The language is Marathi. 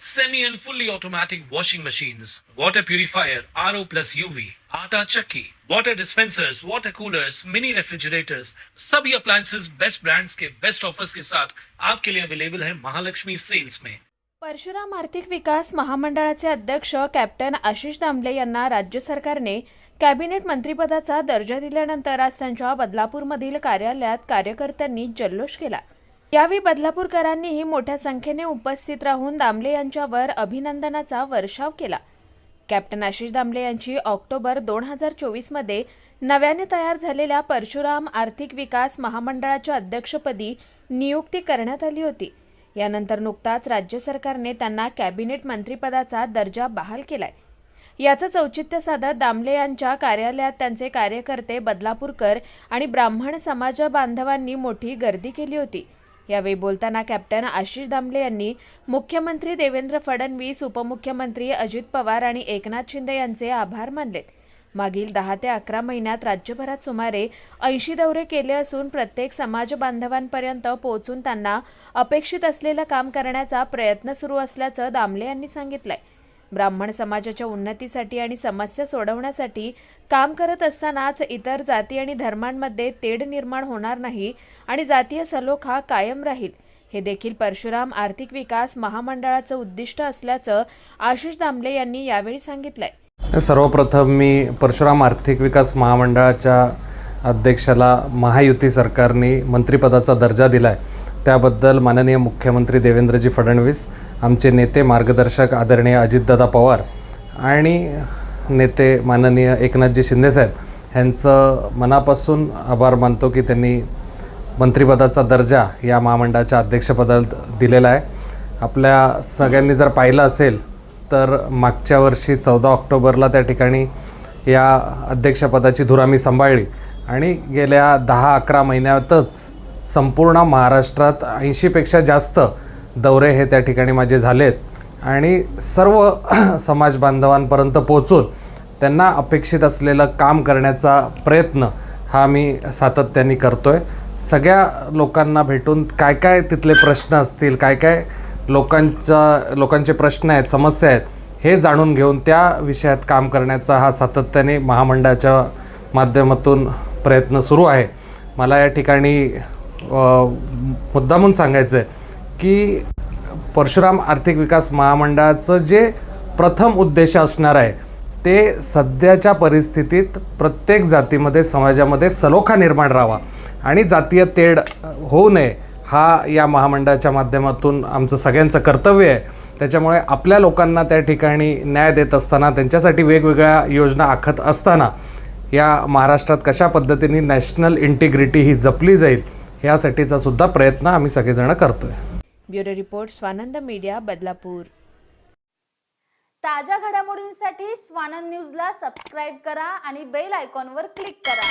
semi and fully automatic washing machines, water purifier, RO plus UV, आटा चक्की, water dispensers, water coolers, mini refrigerators, सभी appliances बेस्ट ब्रांड्स के बेस्ट ऑफर्स के साथ आपके लिए अवेलेबल है महालक्ष्मी सेल्स में परशुराम आर्थिक विकास महामंडळाचे अध्यक्ष कॅप्टन आशिष दामले यांना राज्य सरकारने कॅबिनेट मंत्रिपदाचा दर्जा दिल्यानंतर आज त्यांच्या बदलापूरमधील कार्यालयात कार्यकर्त्यांनी जल्लोष केला. यावेळी बदलापूरकरांनीही मोठ्या संख्येने उपस्थित राहून दामले यांच्यावर अभिनंदनाचा वर्षाव केला. कॅप्टन आशिष दामले यांची ऑक्टोबर दोन हजार चोवीसमध्ये नव्याने तयार झालेल्या परशुराम आर्थिक विकास महामंडळाच्या अध्यक्षपदी नियुक्ती करण्यात आली होती. यानंतर नुकताच राज्य सरकारने त्यांना कॅबिनेट मंत्रिपदाचा दर्जा बहाल केलाय. याचंच औचित्य साधत दामले यांच्या कार्यालयात त्यांचे कार्यकर्ते बदलापूरकर आणि ब्राह्मण समाज बांधवांनी मोठी गर्दी केली होती. यावेळी बोलताना कॅप्टन आशिष दामले यांनी मुख्यमंत्री देवेंद्र फडणवीस उपमुख्यमंत्री अजित पवार आणि एकनाथ शिंदे यांचे आभार मानले मागील दहा ते अकरा महिन्यात राज्यभरात सुमारे ऐंशी दौरे केले असून प्रत्येक समाज बांधवांपर्यंत पोहोचून त्यांना अपेक्षित असलेलं काम करण्याचा प्रयत्न सुरू असल्याचं दामले यांनी सांगितलंय. ब्राह्मण समाजाच्या उन्नतीसाठी आणि समस्या सोडवण्यासाठी काम करत असतानाच इतर जाती आणि धर्मांमध्ये तेढ निर्माण होणार नाही आणि जातीय सलोखा कायम राहील. हे देखील परशुराम आर्थिक विकास महामंडळाचं उद्दिष्ट असल्याचं आशिष दामले यांनी यावेळी सांगितलंय. सर्वप्रथम मी परशुराम आर्थिक विकास महामंडळाच्या अध्यक्षाला महायुती सरकारने मंत्रिपदाचा दर्जा दिला आहे त्याबद्दल माननीय मुख्यमंत्री देवेंद्रजी फडणवीस आमचे नेते मार्गदर्शक आदरणीय अजितदादा पवार आणि नेते माननीय एकनाथजी शिंदेसाहेब ह्यांचं मनापासून आभार मानतो की त्यांनी मंत्रिपदाचा दर्जा या महामंडळाच्या अध्यक्षपदात दिलेला आहे. आपल्या सगळ्यांनी जर पाहिलं असेल तर मागच्या वर्षी चौदा ऑक्टोबरला त्या ठिकाणी या अध्यक्षपदाची धुरा मी सांभाळली आणि गेल्या दहा अकरा महिन्यातच संपूर्ण महाराष्ट्रात ऐंशीपेक्षा जास्त दौरे हे त्या ठिकाणी माझे झालेत. आणि सर्व समाज बांधवांपर्यंत पोहोचून त्यांना अपेक्षित असलेलं काम करण्याचा प्रयत्न हा मी सातत्याने करतो आहे सगळ्या लोकांना भेटून काय काय तिथले प्रश्न असतील काय काय लोकांचा लोकांचे प्रश्न आहेत समस्या आहेत हे जाणून घेऊन त्या विषयात काम करण्याचा हा सातत्याने महामंडळाच्या माध्यमातून प्रयत्न सुरू आहे. मला या ठिकाणी मुद्दामून सांगायचं आहे की परशुराम आर्थिक विकास महामंडळाचं जे प्रथम उद्देश असणार आहे ते सध्याच्या परिस्थितीत प्रत्येक जातीमध्ये समाजामध्ये सलोखा निर्माण राहावा. आणि जातीय तेढ होऊ नये हा या महामंडळाच्या माध्यमातून आमचं सगळ्यांचं कर्तव्य आहे. त्याच्यामुळे आपल्या लोकांना त्या ठिकाणी न्याय देत असताना त्यांच्यासाठी वेगवेगळ्या योजना आखत असताना या महाराष्ट्रात कशा पद्धतीने नॅशनल इंटिग्रिटी ही जपली जाईल यासाठीचा सुद्धा प्रयत्न आम्ही सगळेजण करतो आहे bureau report Swanand media Badlapur. ताज्या घडामोडींसाठी स्वानंद न्यूजला सबस्क्राईब करा आणि बेल आयकॉनवर क्लिक करा.